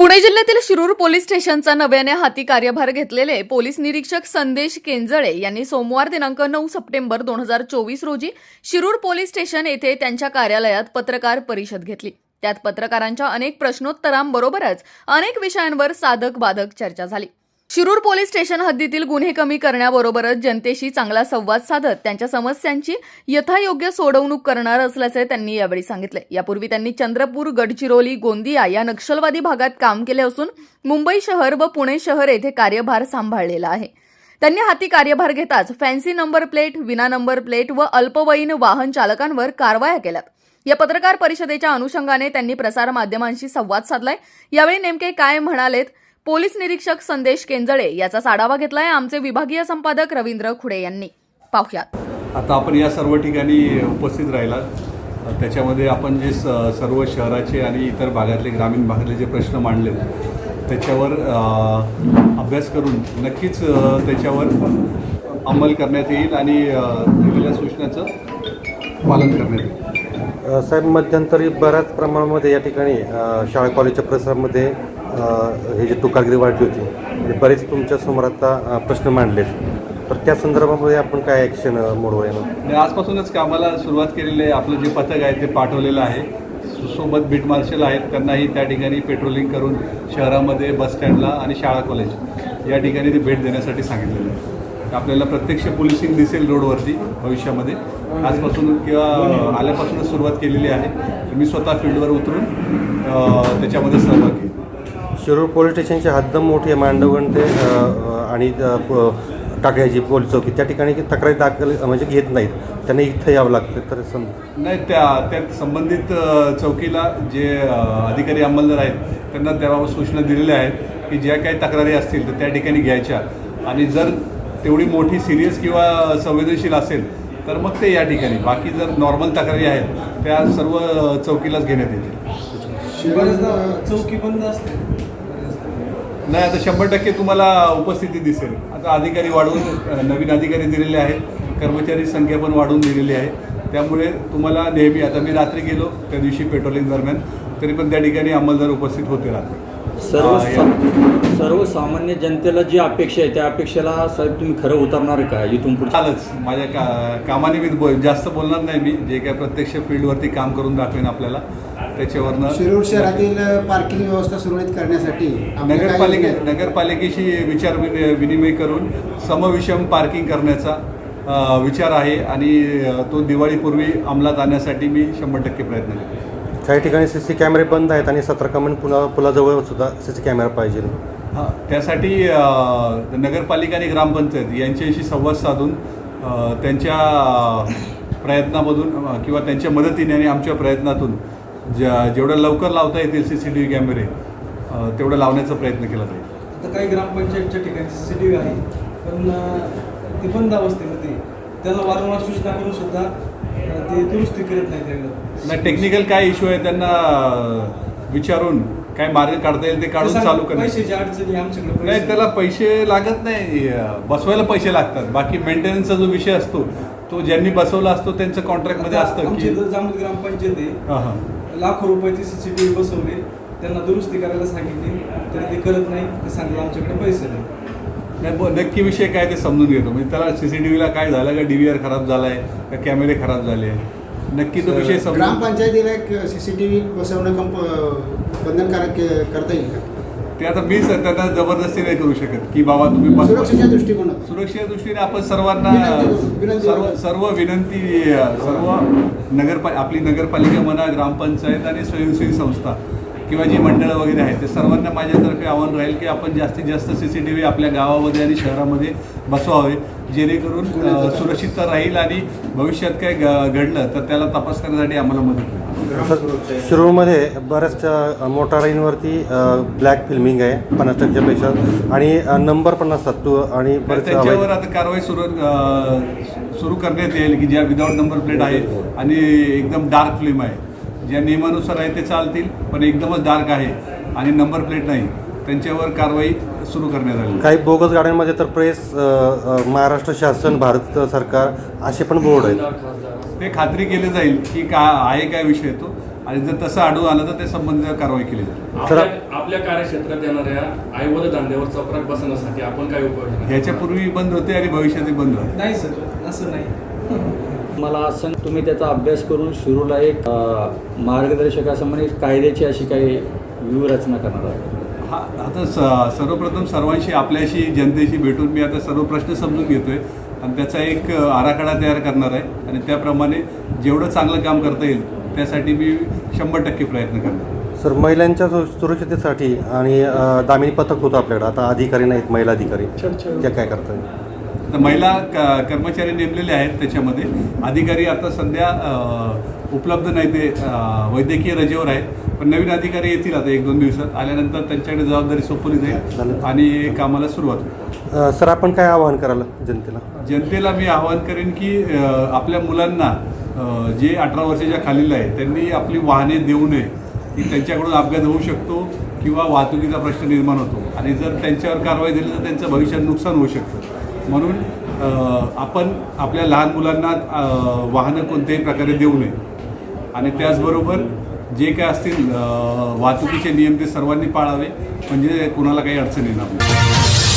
पुणे जिल्ह्यातील शिरूर पोलीस स्टेशनचा नव्याने हाती कार्यभार घेतलेले पोलीस निरीक्षक संदेश केंजळे यांनी सोमवार दिनांक नऊ सप्टेंबर दोन हजार चोवीस रोजी शिरूर पोलीस स्टेशन येथे त्यांच्या कार्यालयात पत्रकार परिषद घेतली. त्यात पत्रकारांच्या अनेक प्रश्नोत्तरांबरोबरच अनेक विषयांवर साधक बाधक चर्चा झाली. शिरूर पोलीस स्टेशन हद्दीतील गुन्हे कमी करण्याबरोबरच जनतेशी चांगला संवाद साधत त्यांच्या समस्यांची यथायोग्य सोडवणूक करणार असल्याचे त्यांनी यावेळी सांगितले. यापूर्वी त्यांनी चंद्रपूर गडचिरोली गोंदिया या नक्षलवादी भागात काम केले असून मुंबई शहर व पुणे शहर येथे कार्यभार सांभाळलेला आहे. त्यांनी हाती कार्यभार घेताच फॅन्सी नंबर प्लेट विना नंबर प्लेट व अल्पवयीन वाहन चालकांवर कारवाया केल्यात. या पत्रकार परिषदेच्या अनुषंगाने त्यांनी प्रसारमाध्यमांशी संवाद साधलाय. यावेळी नेमके काय म्हणालेत? पोलीस निरीक्षक संदेश केंजळे याचा आढावा घेतलाय आमचे विभागीय संपादक रवींद्र खुडे यांनी. पाहुयात. आता आपण या सर्व ठिकाणी उपस्थित राहिलात. त्याच्यामध्ये आपण जे स सर्व शहराचे आणि इतर भागातले ग्रामीण भागातले जे प्रश्न मांडले त्याच्यावर अभ्यास करून नक्कीच त्याच्यावर अंमल करण्यात येईल आणि दिलेल्या सूचनाचं पालन करण्यात येईल. साहेब मध्यंतरी बऱ्याच प्रमाणामध्ये या ठिकाणी शाळा कॉलेजच्या परिसरामध्ये हे जे तुकारगिरी वाढली होती आणि बरेच तुमच्यासमोर आता प्रश्न मांडलेत. तर त्या संदर्भामध्ये आपण काय ॲक्शन मोडवाय येणार आजपासूनच कामाला सुरुवात केलेली आहे. आपलं जे पथक आहे ते पाठवलेलं आहे. सोबत बीट मार्शल आहेत. त्यांनाही त्या ठिकाणी पेट्रोलिंग करून शहरामध्ये बस स्टँडला आणि शाळा कॉलेज या ठिकाणी ते भेट देण्यासाठी सांगितलेलं आहे. आपल्याला प्रत्यक्ष पोलिसिंग दिसेल रोडवरती भविष्यामध्ये. आजपासून किंवा आल्यापासूनच सुरुवात केलेली आहे. मी स्वतः फील्डवर उतरून त्याच्यामध्ये सहभाग घेईन शिरूर पोलीस स्टेशनची हद्द मोठी आहे मांडवगण ते आणि टाकळ्याची पोलीस चौकी त्या ठिकाणी तक्रारी दाखल म्हणजे घेत नाहीत. त्यांना इथं यावं लागतं तर सम नाही त्या त्या संबंधित चौकीला जे अधिकारी अंमलदार आहेत त्यांना त्याबाबत सूचना दिलेल्या आहेत की ज्या काही तक्रारी असतील तर त्या ठिकाणी घ्यायच्या. आणि जर तेवढी मोठी सिरियस किंवा संवेदनशील असेल तर मग ते या ठिकाणी. बाकी जर नॉर्मल तक्रारी आहेत त्या सर्व चौकीलाच घेण्यात येतील. चौकी बंद असते. नाही आता शंभर टक्के तुम्हाला उपस्थिती दिसेल. आता अधिकारी वाढवून नवीन अधिकारी दिलेले आहेत. कर्मचारी संख्या पण वाढवून दिलेली आहे. त्यामुळे तुम्हाला नेहमी आता मी रात्री गेलो त्या दिवशी पेट्रोलिंग दरम्यान तरी पण त्या ठिकाणी अंमलदार उपस्थित होते रात्री. सर्व सर्वसामान्य जनतेला जी अपेक्षा आहे त्या अपेक्षेला साहेब तुम्ही खरं उतरणार का इथून पुढे? चालच. माझ्या का कामाने मी बोल जास्त बोलणार नाही मी. जे काय प्रत्यक्ष फील्डवरती काम करून दाखवेन आपल्याला. त्याच्यावरनं शिरूर शहरातील पार्किंग व्यवस्था सुरळीत करण्यासाठी नगरपालिके? नगरपालिकेशी विचार विनि- विनिमय करून समविषम पार्किंग करण्याचा विचार आहे आणि तो दिवाळीपूर्वी अंमलात आणण्यासाठी मी शंभर टक्के प्रयत्न करेन काही ठिकाणी सी सी कॅमेरे बंद आहेत आणि सतरा कमेंट पुन्हा पुलाजवळ सुद्धा सी सी कॅमेरा पाहिजे हां त्यासाठी नगरपालिका आणि ग्रामपंचायत यांच्याशी संवाद साधून त्यांच्या प्रयत्नामधून किंवा त्यांच्या मदतीने आणि आमच्या प्रयत्नातून ज्या जेवढ्या लवकर लावता येतील सी सी टी व्ही कॅमेरे तेवढं लावण्याचा प्रयत्न केला जाईल. आता काही ग्रामपंचायतच्या ठिकाणी सी सी टी व्ही आहे पण ते बंद अवस्थेमध्ये त्यांना वारंवार सूचना करून सुद्धा ते दुरुस्ती करत नाही त्याकडं नाही टेक्निकल काय इश्यू आहे त्यांना विचारून काय मार्ग काढता येईल ते काढून चालू पैशाची अडचणी आमच्याकडे नाही त्याला पैसे लागत नाही बसवायला पैसे लागतात. बाकी मेंटेनन्सचा जो विषय असतो तो ज्यांनी बसवला असतो त्यांचं कॉन्ट्रॅक्टमध्ये असतं की जांभूळ ग्रामपंचायत आहे. हां हां. लाखो रुपयाची सी सी टी व्ही बसवले. त्यांना दुरुस्ती करायला सांगितली. तरी ते करत नाही. ते सांगितलं आमच्याकडे पैसे नाही. नक्की विषय काय ते समजून घेतो. म्हणजे त्याला सीसीटीव्हीला काय झालं का डीव्हीआर खराब झालाय का कॅमेरे खराब झाले? नक्की तो विषय ग्रामपंचायतीला एक सीसीटीव्ही बसवणं कंप बंधनकारक करता येईल का? ते आता मी त्यांना जबरदस्ती नाही करू शकत की बाबा तुम्ही. सुरक्षेच्या सुरक्षेच्या दृष्टीने आपण सर्वांना सर्व. सर्व विनंती सर्व नगरपा आपली नगरपालिका म्हणा ग्रामपंचायत आणि स्वयंसेवी संस्था किंवा जी मंडळं वगैरे आहेत ते सर्वांना माझ्यातर्फे आव्हान राहील की आपण जास्तीत जास्त सी सी टी व्ही आपल्या गावामध्ये आणि शहरामध्ये बसवावे जेणेकरून सुरक्षितता राहील आणि भविष्यात काय घडलं तर त्याला तपास करण्यासाठी आम्हाला मदत होईल. तसं शिरूरमध्ये बऱ्याचशा मोटारींवरती ब्लॅक फिल्मिंग आहे पन्नास टक्क्यापेक्षा आणि नंबर पण नसतात टू आणि त्यांच्यावर आता कारवाई सुरू सुरू करण्यात येईल की ज्या विदाऊट नंबर प्लेट आहे आणि एकदम डार्क फिल्म आहे. ज्या नियमानुसार आहे ते चालतील पण एकदमच डार्क आहे आणि नंबर प्लेट नाही. त्यांच्यावर कारवाई सुरू करण्यात आली. काही बोगस गाड्यांमध्ये तर प्रेस महाराष्ट्र शासन भारत सरकार असे पण बोर्ड आहेत. ते खात्री केली जाईल की का आहे काय विषय तो. आणि जर तसं आढळून आलं तर ते संबंधित कारवाई केली जाईल. आपल्या कार्यक्षेत्रात येणाऱ्या आईवड धंद्यावर चपराक बसवण्यासाठी आपण काय उपाययोजना करणार? ह्याच्यापूर्वी बंद होते आणि भविष्यातही बंद होते. नाही सर. असं नाही. मला असं तुम्ही त्याचा अभ्यास करून शिरूरला एक अ, मार्गदर्शक असं म्हणजे कायद्याची अशी काही व्यूहरचना करणार आहे हा आता स सर्वप्रथम सर्वांशी आपल्याशी जनतेशी भेटून मी आता सर्व प्रश्न समजून घेतोय. आणि त्याचा एक आराखडा तयार करणार आहे. आणि त्याप्रमाणे जेवढं चांगलं काम करता येईल त्यासाठी मी शंभर टक्के प्रयत्न करणार सर महिलांच्या सु- सुरक्षितेसाठी आणि दामिनी पथक होतं आपल्याकडं. आता अधिकारी नाहीत महिला अधिकारी. त्या काय करतात तर महिला क कर्मचारी नेमलेले आहेत त्याच्यामध्ये. अधिकारी आता सध्या उपलब्ध नाही ते वैद्यकीय रजेवर आहेत. पण नवीन अधिकारी येतील आता एक दोन दिवसात. आल्यानंतर त्यांच्याकडे जबाबदारी सोपवली जाईल. आणि कामाला सुरुवात होईल. सर आपण काय आवाहन कराल जनतेला? जनतेला मी आवाहन करेन की आपल्या मुलांना जे अठरा वर्षाच्या खालील आहे त्यांनी आपली वाहने देऊ नये. की त्यांच्याकडून अपघात होऊ शकतो किंवा वाहतुकीचा प्रश्न निर्माण होतो. आणि जर त्यांच्यावर कारवाई झाली तर त्यांचं भविष्यात नुकसान होऊ शकतं. म्हणून आपण आपल्या लहान मुलांना वाहनं कोणत्याही प्रकारे देऊ नये. आणि त्याचबरोबर जे काय असतील वाहतुकीचे नियम ते सर्वांनी पाळावे म्हणजे कोणाला काही अडचण येणार नाही.